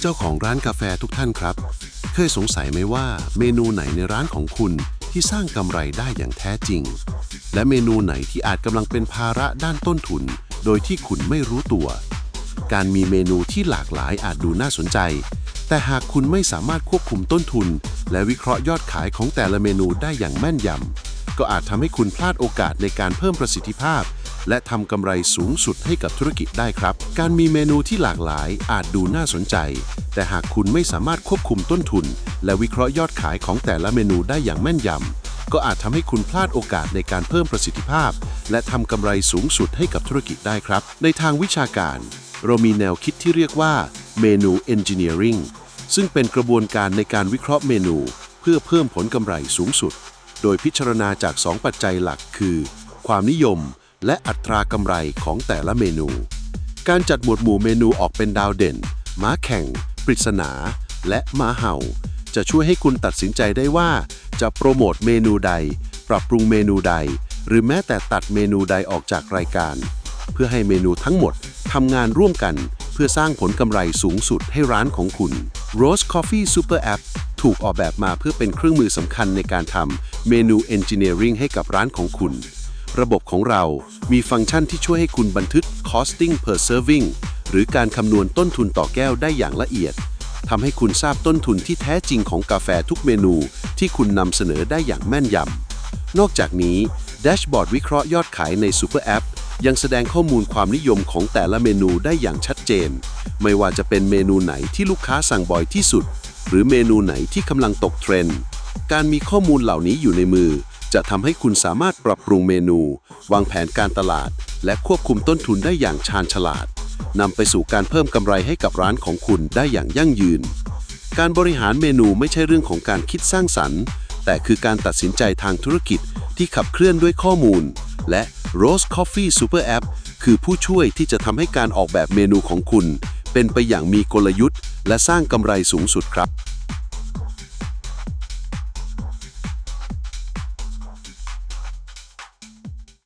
เจ้าของร้านกาแฟทุกท่านครับ เคยสงสัยไหมว่าเมนูไหนในร้านของคุณที่สร้างกำไรได้อย่างแท้จริง และเมนูไหนที่อาจกำลังเป็นภาระด้านต้นทุน โดยที่คุณไม่รู้ตัว การมีเมนูที่หลากหลายอาจดูน่าสนใจ แต่หากคุณไม่สามารถควบคุมต้นทุน และวิเคราะห์ยอดขายของแต่ละเมนูได้อย่างแม่นยำก็อาจทำให้คุณพลาดโอกาสในการเพิ่มประสิทธิภาพ และทำกำไรสูงสุดให้กับธุรกิจได้ครับ การมีเมนูที่หลากหลายอาจดูน่าสนใจ แต่หากคุณไม่สามารถควบคุมต้นทุน และวิเคราะห์ยอดขายของแต่ละเมนูได้อย่างแม่นยำ ก็อาจทำให้คุณพลาดโอกาสในการเพิ่มประสิทธิภาพ และทำกำไรสูงสุดให้กับธุรกิจได้ครับ ในทางวิชาการ เรามีแนวคิดที่เรียกว่าเมนู Engineering ซึ่งเป็นกระบวนการในการวิเคราะห์เมนู เพื่อเพิ่มผลกำไรสูงสุด โดยพิจารณาจาก 2 ปัจจัยหลักคือ ความนิยม และอัตรากำไรของแต่ละเมนู การจัดหมวดหมู่เมนูออกเป็นดาวเด่น ม้าแข่ง ปริศนา และม้าเห่า จะช่วยให้คุณตัดสินใจได้ว่า จะโปรโมทเมนูใด ปรับปรุงเมนูใด หรือแม้แต่ตัดเมนูใดออกจากรายการ เพื่อให้เมนูทั้งหมดทำงานร่วมกัน เพื่อสร้างผลกำไรสูงสุดให้ร้านของคุณ Rose Coffee Super App ถูกออกแบบมาเพื่อเป็นเครื่องมือสำคัญในการทำเมนู Engineering ให้กับร้านของคุณ ระบบของเรามีฟังก์ชันที่ช่วยให้คุณบันทึก costing per serving หรือการคำนวณต้นทุนต่อแก้วได้อย่างละเอียดทำให้คุณทราบต้นทุนที่แท้จริงของกาแฟทุกเมนูที่คุณนำเสนอได้อย่างแม่นยำนอกจากนี้แดชบอร์ดวิเคราะห์ยอดขายใน Super App ยังแสดงข้อมูลความนิยมของแต่ละเมนูได้อย่างชัดเจน ไม่ว่าจะเป็นเมนูไหนที่ลูกค้าสั่งบ่อยที่สุด หรือเมนูไหนที่กำลังตกเทรนด์การมีข้อมูลเหล่านี้อยู่ในมือ จะทำให้คุณสามารถปรับปรุงเมนู วางแผนการตลาด และควบคุมต้นทุนได้อย่างชาญฉลาดนำไปสู่การเพิ่มกำไรให้กับร้านของคุณได้อย่างยั่งยืน การบริหารเมนูไม่ใช่เรื่องของการคิดสร้างสรรค์ แต่คือการตัดสินใจทางธุรกิจที่ขับเคลื่อนด้วยข้อมูล และ Rose Coffee Super App คือผู้ช่วยที่จะทำให้การออกแบบเมนูของคุณ เป็นไปอย่างมีกลยุทธ์ และสร้างกำไรสูงสุดครับ